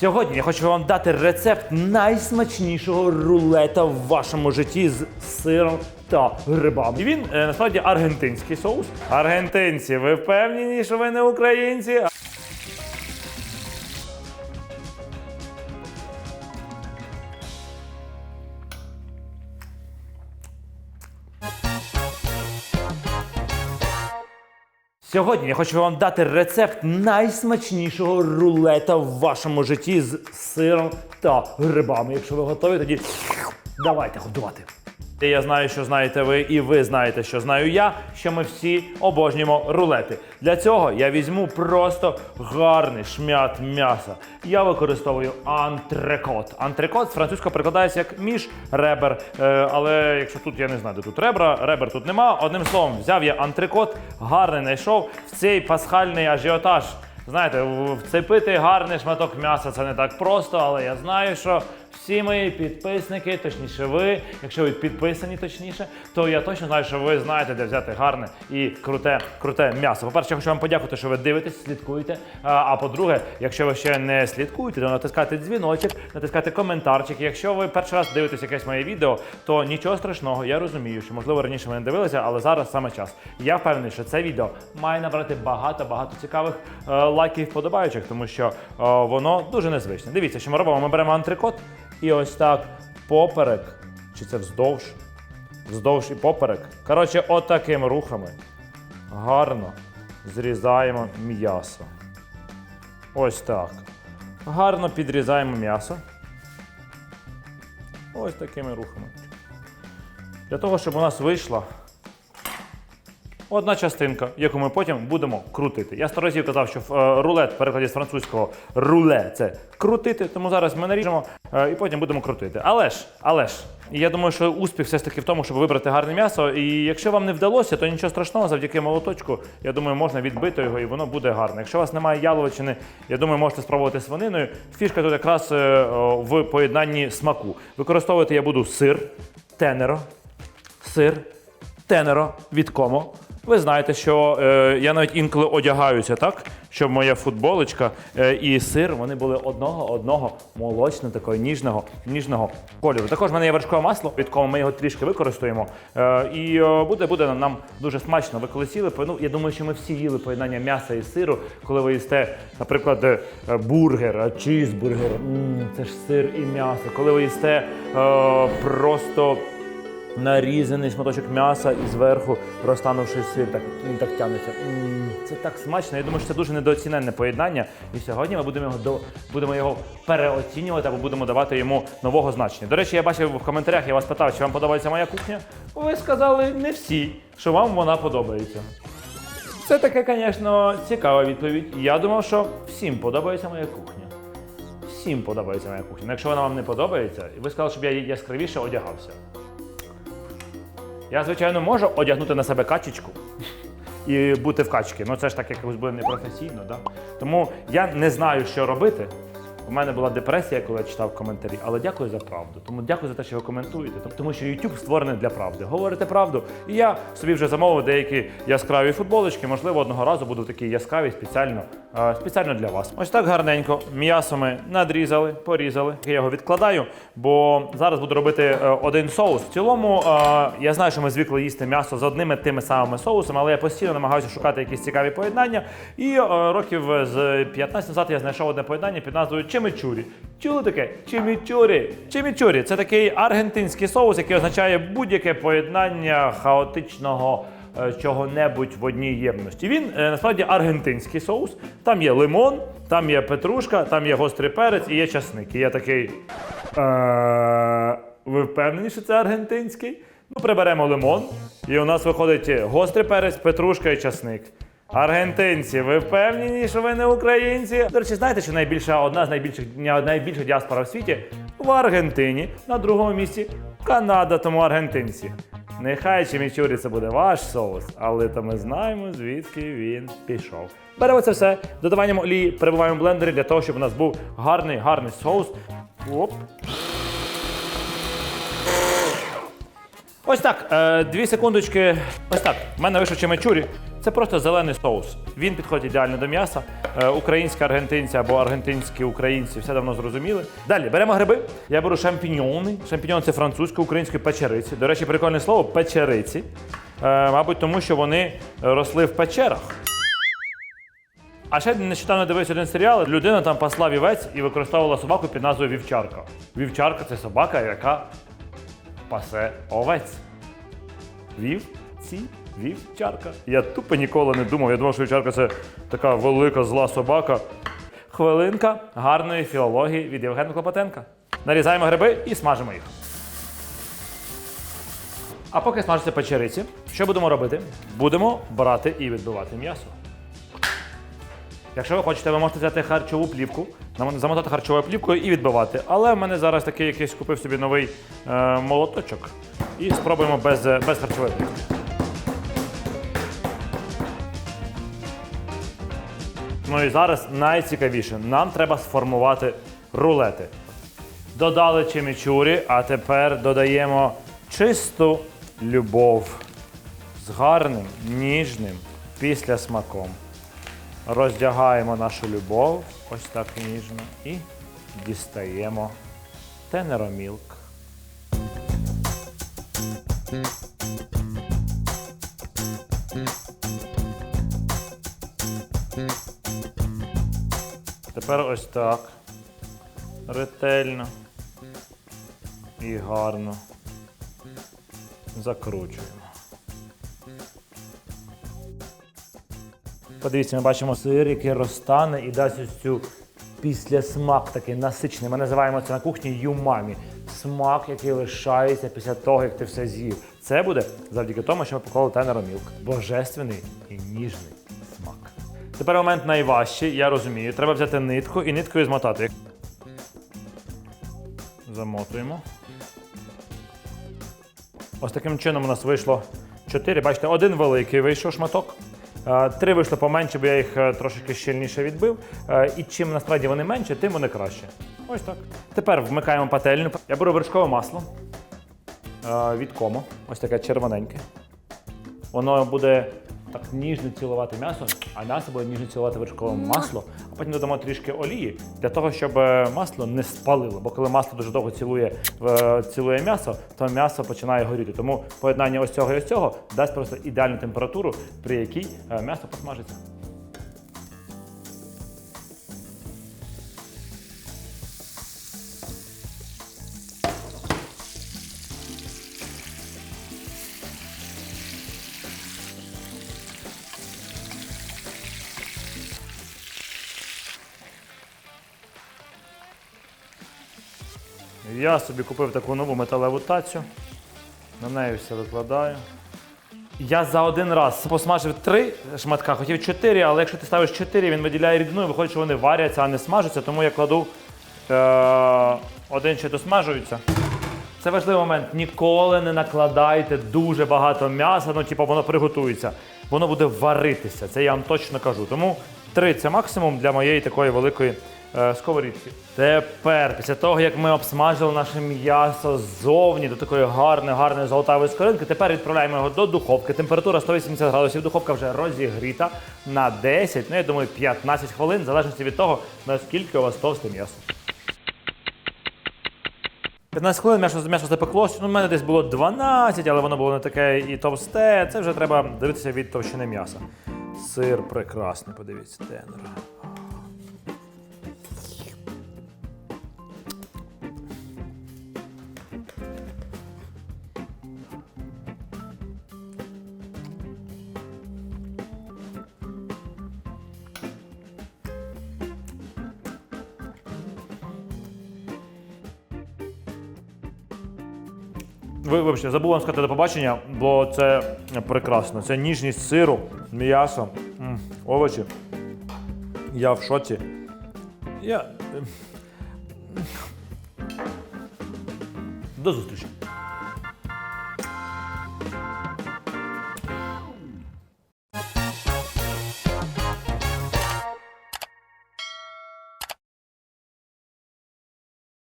Сьогодні я хочу вам дати рецепт найсмачнішого рулета в вашому житті з сиром та грибами. І він е, насправді аргентинський соус. Аргентинці, ви впевнені, що ви не українці? Сьогодні я хочу вам дати рецепт найсмачнішого рулета в вашому житті з сиром та грибами. Якщо ви готові, тоді давайте готувати. І я знаю, що знаєте ви, і ви знаєте, що знаю я, що ми всі обожнюємо рулети. Для цього я візьму просто гарний шмят м'яса. Я використовую антрекот. Антрекот з французького перекладається як між ребер. Е, але якщо тут я не знаю, де тут ребра, ребер тут нема. Одним словом, взяв я антрекот, гарний знайшов в цей пасхальний ажіотаж. Знаєте, вцепити гарний шматок м'яса це не так просто, але я знаю, що всі мої підписники, точніше ви, якщо ви підписані точніше, то я точно знаю, що ви знаєте, де взяти гарне і круте, круте м'ясо. По-перше, я хочу вам подякувати, що ви дивитесь, слідкуєте. А, по-друге, якщо ви ще не слідкуєте, то натискайте дзвіночок, натискайте коментарчик. Якщо ви перший раз дивитесь якесь моє відео, то нічого страшного, я розумію, що можливо раніше ви не дивилися, але зараз саме час. Я впевнений, що це відео має набрати багато-багато цікавих е, лайків вподобаючих, тому що е, воно дуже незвичне. Дивіться, що ми робимо. Ми беремо антрикот і ось так поперек, чи це вздовж, вздовж і поперек. Коротше, отакими рухами гарно зрізаємо м'ясо. Ось так. Гарно підрізаємо м'ясо. Ось такими рухами. Для того, щоб у нас вийшла одна частинка, яку ми потім будемо крутити. Я сто разів казав, що е, рулет в перекладі з французького руле це крутити, тому зараз ми наріжемо е, і потім будемо крутити. Але ж, але ж, я думаю, що успіх все ж таки в тому, щоб вибрати гарне м'ясо. І якщо вам не вдалося, то нічого страшного, завдяки молоточку, я думаю, можна відбити його і воно буде гарне. Якщо у вас немає яловичини, я думаю, можете спробувати свининою. Фішка тут якраз е, в поєднанні смаку. Використовувати я буду сир, тенеро, сир, тенеро від комо. Ви знаєте, що е, я навіть інколи одягаюся так, щоб моя футболочка е, і сир вони були одного одного молочного, такого ніжного, ніжного кольору. Також в мене є вершкове масло, від кого ми його трішки використаємо. Е, і е, буде, буде нам дуже смачно. Ви коли сіли, ну я думаю, що ми всі їли поєднання м'яса і сиру, коли ви їсте, наприклад, е, бургер, е, чізбургер. М, це ж сир і м'ясо. Коли ви їсте е, просто нарізаний шматочок м'яса і зверху розтанувши сир, так він так тягнеться. Це так смачно. Я думаю, що це дуже недооціненне поєднання. І сьогодні ми будемо його до будемо його переоцінювати або будемо давати йому нового значення. До речі, я бачив в коментарях, я вас питав, чи вам подобається моя кухня. Ви сказали не всі, що вам вона подобається. Це таке, звісно, цікава відповідь. Я думав, що всім подобається моя кухня. Всім подобається моя кухня. Якщо вона вам не подобається, і ви сказали, щоб я яскравіше одягався. Я, звичайно, можу одягнути на себе качечку і бути в качці. Ну це ж так якось буде непрофесійно, да? Тому я не знаю, що робити. У мене була депресія, коли я читав коментарі, але дякую за правду. Тому дякую за те, що ви коментуєте. Тому що YouTube створений для правди. Говорите правду. І я собі вже замовив деякі яскраві футболочки. Можливо, одного разу буду такі яскраві спеціально, е, спеціально для вас. Ось так гарненько. М'ясо ми надрізали, порізали. Я його відкладаю, бо зараз буду робити е, один соус. В цілому е, я знаю, що ми звикли їсти м'ясо з одними тими самими соусами, але я постійно намагаюся шукати якісь цікаві поєднання. І років з 15 назад я знайшов одне поєднання під назвою чимичурі. Чули таке? Чимічурі. Чимічурі це такий аргентинський соус, який означає будь-яке поєднання хаотичного. е, Чого-небудь в одній ємності. Він е, насправді аргентинський соус. Там є лимон, там є петрушка, там є гострий перець і є часник. І я такий. Е, ви впевнені, що це аргентинський? Ну, приберемо лимон, і у нас виходить гострий перець, петрушка і часник. Аргентинці, ви впевнені, що ви не українці? До речі, знаєте, що найбільша одна з найбільших найбільша діаспора в світі в Аргентині, на другому місці Канада, тому аргентинці. Нехай чимічурі це буде ваш соус, але то ми знаємо, звідки він пішов. Беремо це все, додаванням олії, перебуваємо в блендері для того, щоб у нас був гарний, гарний соус. Оп. Ось так, е, дві секундочки. Ось так. В мене вийшов чимечурі. Це просто зелений соус. Він підходить ідеально до м'яса. Е, Українські аргентинці або аргентинські українці все давно зрозуміли. Далі беремо гриби. Я беру шампіньони. Шампіньон це французькою, українською печериці. До речі, прикольне слово печериці. Е, Мабуть, тому що вони росли в печерах. А ще нещодавно дивився один серіал. Людина там пасла вівець і використовувала собаку під назвою Вівчарка. Вівчарка це собака, яка пасе овець. Вівці, вівчарка. Я тупо ніколи не думав. Я думав, що вівчарка це така велика зла собака. Хвилинка гарної філології від Євгена Клопотенка. Нарізаємо гриби і смажимо їх. А поки смажаться печериці, що будемо робити? Будемо брати і відбивати м'ясо. Якщо ви хочете, ви можете взяти харчову плівку, замотати харчовою плівкою і відбивати. Але в мене зараз такий якийсь купив собі новий е, молоточок. І спробуємо без, е, без харчової плівки. Ну і зараз найцікавіше. Нам треба сформувати рулети. Додали чимічурі, а тепер додаємо чисту любов з гарним, ніжним післясмаком. Роздягаємо нашу любов ось так ніжно і дістаємо тенеромілк. Тепер ось так. Ретельно і гарно закручуємо. Подивіться, ми бачимо сир, який розтане і дасть ось цю післясмак такий насичений. Ми називаємо це на кухні юмамі. Смак, який лишається після того, як ти все з'їв. Це буде завдяки тому, що ми поклали тенеромілк. Божественний і ніжний. Тепер момент найважчий, я розумію. Треба взяти нитку і ниткою змотати. Замотуємо. Ось таким чином у нас вийшло 4. Бачите, один великий вийшов шматок. Е, Три вийшло поменше, бо я їх е, трошки щільніше відбив. Е, І чим насправді вони менше, тим вони краще. Ось так. Тепер вмикаємо пательню. Я беру вершкове масло від комо. Ось таке червоненьке. Воно буде так ніжно цілувати м'ясо, а м'ясо буде ніжно цілувати вершкове масло, а потім додамо трішки олії для того, щоб е, масло не спалило. Бо коли масло дуже довго цілує, е, цілує м'ясо, то м'ясо починає горіти. Тому поєднання ось цього і ось цього дасть просто ідеальну температуру, при якій е, м'ясо посмажиться. Я собі купив таку нову металеву тацю. На неї все викладаю. Я за один раз посмажив три шматка, хотів чотири, але якщо ти ставиш чотири, він виділяє рідину, і виходить, що вони варяться, а не смажаться, тому я кладу е- один ще досмажується. Це важливий момент. Ніколи не накладайте дуже багато м'яса, ну типу воно приготується. Воно буде варитися. Це я вам точно кажу. Тому три це максимум для моєї такої великої е, сковорідки. Тепер, після того, як ми обсмажили наше м'ясо ззовні до такої гарної, гарної золотавої скоринки, тепер відправляємо його до духовки. Температура 180 градусів. Духовка вже розігріта на 10, ну я думаю, 15 хвилин, в залежності від того, наскільки у вас товсте м'ясо. 15 хвилин м'ясо, м'ясо запеклося. Ну, в мене десь було 12, але воно було не таке і товсте. Це вже треба дивитися від товщини м'яса. Сир прекрасний, подивіться, тенер. Ви, вибачте, забув вам сказати до побачення, бо це прекрасно. Це ніжність сиру, м'ясо, овочі. Я в шоці. Я. ем, До зустрічі.